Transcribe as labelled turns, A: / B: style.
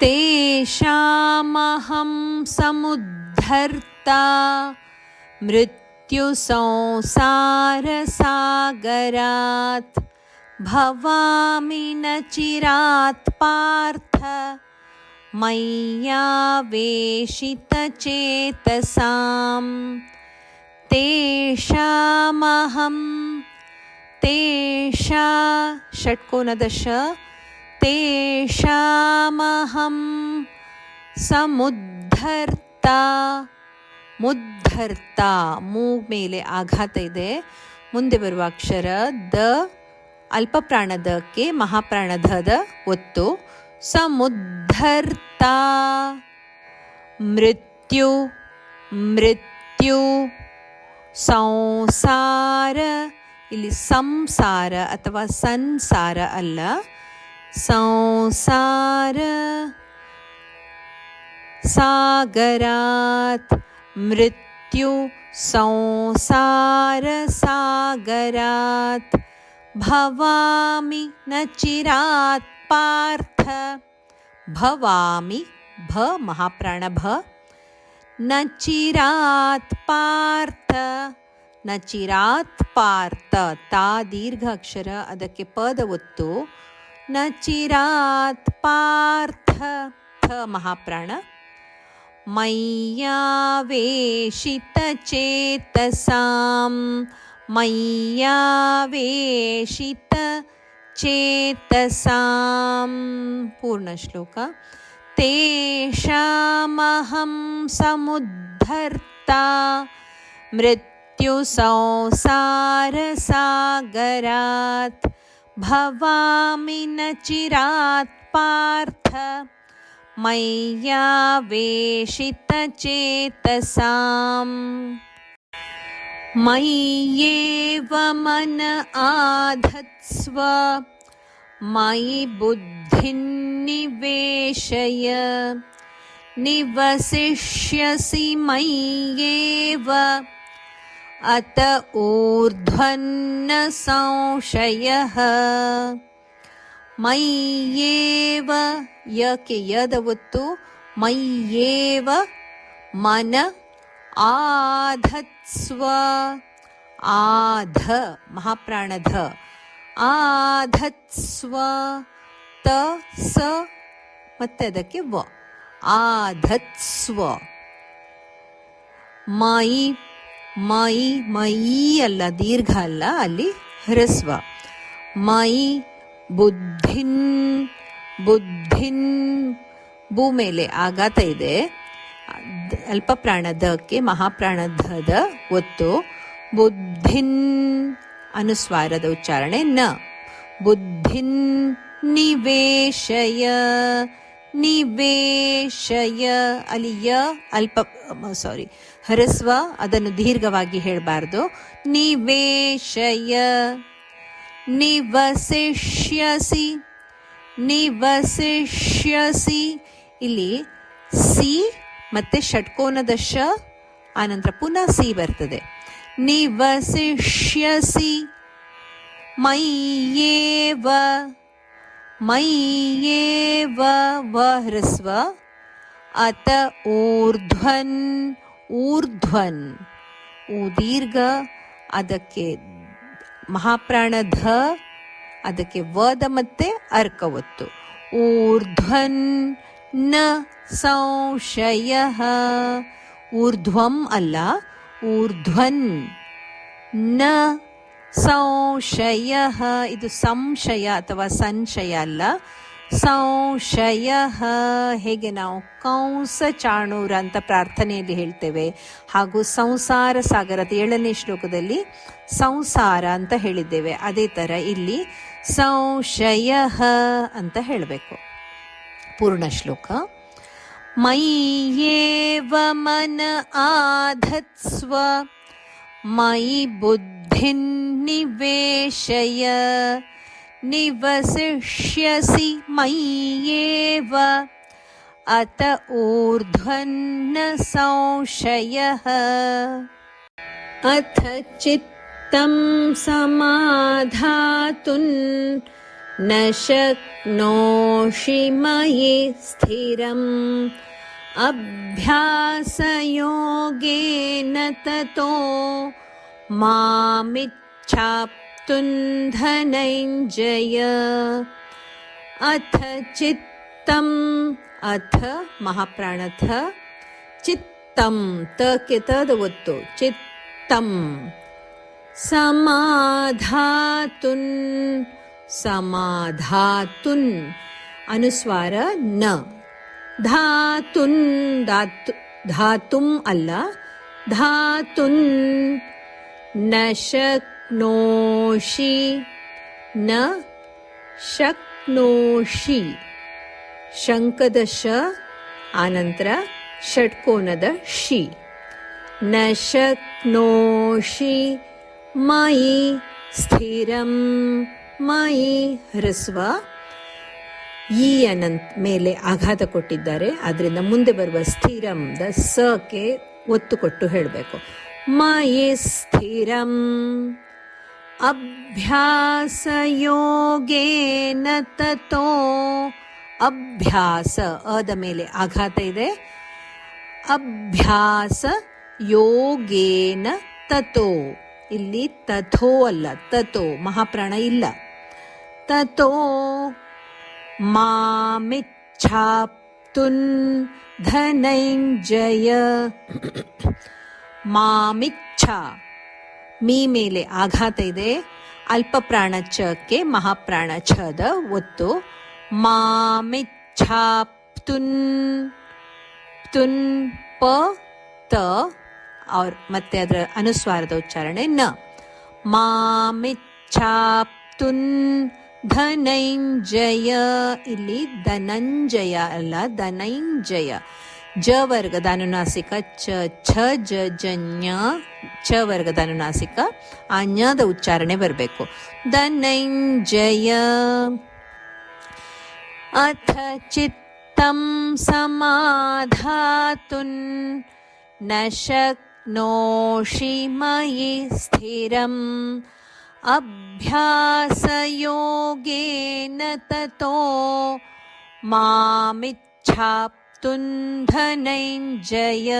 A: तेषामहं समुद्धर्ता। मृत्युसंसारसागरात् भवामि न चिरात् पार्थ। मय्यावेशितचेतसां तेषामहं तेषा षट्कोनदश तेषामहं ಸಮುದ್ಧರ್ತಾ ಮುದ್ಧರ್ತಾ ಮೂ ಮೇಲೆ ಆಘಾತ ಇದೆ ಮುಂದೆ ಬರುವ ಅಕ್ಷರ ದ ಅಲ್ಪ ಪ್ರಾಣದಕ್ಕೆ ಮಹಾಪ್ರಾಣಧದ ಒತ್ತು ಸಮುದ್ಧರ್ತಾ ಮೃತ್ಯು ಮೃತ್ಯು ಸಂಸಾರ ಇಲ್ಲಿ ಸಂಸಾರ ಅಥವಾ ಸಂಸಾರ ಅಲ್ಲ संसार सागरात मृत्यु संसारसागरात् भवामि न चिरात पार्थ। भवामि भ महाप्राण भ न चिरात पार्थ। न चिरात पार्थ। ता दीर्घ अक्षर। ಅದಕ್ಕೆ पद न चिरात् पार्थ महाप्राण। मय्यावेशितचेतसां मय्यावेशितचेतसां। पूर्णश्लोक तेषामहं समुद्धर्ता मृत्युसंसारसागरात् भवामि न चिरात् पार्थ मय्यावेशितचेतसाम् मय्येव मन आधत्स्व मयि बुद्धिं निवेशय निवसिष्यसि मय्येव अत ऊर्ध्वन्न संशयः ಮೈಯೇವ ಯಕ್ಕೆ ಯದ ಒತ್ತು ಮೈಯೇವ ಮನ ಆಧತ್ಸ್ವ ಆಧ ಮಹಾಪ್ರಾಣಧ ಆಧತ್ಸ್ವ ತ ಸ ಮತ್ತೆ ಅದಕ್ಕೆ ವ ಆಧತ್ಸ್ವ ಮೈ ಮೈ ಮೈ ಅಲ್ಲ, ದೀರ್ಘ ಅಲ್ಲ, ಅಲ್ಲಿ ಹ್ರಸ್ವ. ಮೈ, ಬುದ್ಧಿನ್ ಬುದ್ಧಿನ್, ಭೂ ಮೇಲೆ ಆಘಾತ ಇದೆ. ಅಲ್ಪ ಪ್ರಾಣದಕ್ಕೆ ಒತ್ತು. ಬುದ್ಧಿನ್ ಅನುಸ್ವಾರದ ಉಚ್ಚಾರಣೆ ನ. ಬುದ್ಧಿನ್ ನಿವೇಶಯ. ನಿವೇಶಯ ಅಲ್ಲಿ ಯ ಅಲ್ಪ ಸಾರಿ ಹರಸ್ವ, ಅದನ್ನು ದೀರ್ಘವಾಗಿ ಹೇಳಬಾರ್ದು. ನಿವೇಶಯ, ನಿವಸಿಷ್ಯಸಿ ನಿವಸಿಷ್ಯಸಿ. ಇಲ್ಲಿ ಸಿ ಮತ್ತೆ ಷಟ್ಕೋನದ ಶ, ಆನಂತರ ಪುನಃ ಸಿ ಬರ್ತದೆ. ನಿವಸಿಷ್ಯಸಿ, ಮೈಯೇವ. ಮೈಯೇವ ವ अत ಅತ ಊರ್ಧ್ವನ್ ದೀರ್ಘ, ಅದಕ್ಕೆ ಮಹಾಪ್ರಾಣಧ ಅದಕ್ಕೆ ವದ ಮತ್ತೆ ಅರ್ಕ ಒತ್ತು ಊರ್ಧ್ವನ್ನ ಸಂಶಯ. ಊರ್ಧ್ವಂ ಅಲ್ಲ, ಊರ್ಧ್ವನ್ನ ಸಂಶಯ, ಇದು ಸಂಶಯ ಅಥವಾ ಸಂಶಯ ಅಲ್ಲ. ಸಂಶಯ, ಹೇಗೆ ನಾವು ಕಂಸ ಚಾಣೂರ ಅಂತ ಪ್ರಾರ್ಥನೆಯಲ್ಲಿ ಹೇಳ್ತೇವೆ. ಹಾಗೂ ಸಂಸಾರ ಸಾಗರದ ಏಳನೇ ಶ್ಲೋಕದಲ್ಲಿ ಸಂಸಾರ ಅಂತ ಹೇಳಿದ್ದೇವೆ. ಅದೇ ಥರ ಇಲ್ಲಿ ಸಂಶಯ ಅಂತ ಹೇಳಬೇಕು. ಪೂರ್ಣ ಶ್ಲೋಕ. ಮೈಯೇವ ಮನ ಆಧತ್ಸ್ವ, ಮೈ ಬುದ್ಧಿನ್ निवेशय। निवसिष्यसि मय्येव। अत ऊर्ध्वन्न संशयः अथ चित्तं समाधातुन् न शक्नोषि मयि स्थिरम्। अभ्यासयोगेन ततो मामि य अथ चित्तम् अथ महाप्राणथ। चित्तं त तद्वत् चित्तम्। समाधातु समाधातुन्। अनुस्वार न। धातुन् धातु धातुम् अल्ल धातुन् न शक् ಶಕ್ನೋಷಿ ನ ಶಕ್ನೋಷಿ ಶಂಕದ ಶ, ಆನಂತರ ಷಟ್ಕೋನದ ಶಿ. ನ ಶಕ್ನೋಷಿ ಮಯಿ ಸ್ಥಿರಂ, ಮಯಿ ಹ್ರಸ್ವ. ಈ ಅನಂತ್ ಮೇಲೆ ಆಘಾತ ಕೊಟ್ಟಿದ್ದಾರೆ ಅದರಿಂದ ಮುಂದೆ ಬರುವ ಸ್ಥಿರಂ ದ ಸಕ್ಕೆ ಒತ್ತು ಕೊಟ್ಟು ಹೇಳಬೇಕು. ಮಯಿ ಸ್ಥಿರಂ. ಅಭ್ಯಾಸಯೋಗೇನ ತತೋ ಅಭ್ಯಾಸ ಅದ ಮೇಲೆ ಆಘಾತ ಇದೆ ಅಭ್ಯಾಸ ಯೋಗೇನ ತತೋ ಇಲ್ಲಿ ತಥೋ ಅಲ್ಲ ತತೋ ಮಹಾಪ್ರಾಣ ಇಲ್ಲ ತತೋ ಮಾಮಿಚ್ಛಾಪ್ತುನ್ ಧನಂಜಯ ಮಾಮಿಚ್ಛಾ ಮೀ ಮೇಲೆ ಆಘಾತ ಇದೆ. ಅಲ್ಪ ಪ್ರಾಣ ಚಕ್ಕೆ ಮಹಾಪ್ರಾಣ ಛದ ಒತ್ತು. ಮಾಮಿಚ್ಛಾಪ್ತುನ್ ತುನ್ ಪ, ತ, ಅವ್ರ ಮತ್ತೆ ಅದರ ಅನುಸ್ವಾರದ ಉಚ್ಚಾರಣೆ ನ. ಮಾಮಿಚ್ಛಾಪ್ತುನ್, ಧನಂಜಯ, ಇಲ್ಲಿ ಧನಂಜಯ ಅಲ್ಲ, ಧನಂಜಯ. ज ವರ್ಗದಾನುನಾಸಿಕ ಚ ಛ ಜ ಜ ಞ ಛ ವರ್ಗದಾನುನಾಸಿಕ ಆ ಞದ ಉಚ್ಚಾರಣೆ ಬರಬೇಕು ಧನಂಜಯ ಅಥ ಚಿತ್ತಂ ಸಮಾಧಾತುನ್ ನ ಶಕ್ನೋಷಿ ಮಯಿ ಸ್ಥಿರಂ ಅಭ್ಯಾಸಯೋಗೇನ ತತೋ ಮಾಮಿಚ್ಛಾಪ तुन्धनञ्जय।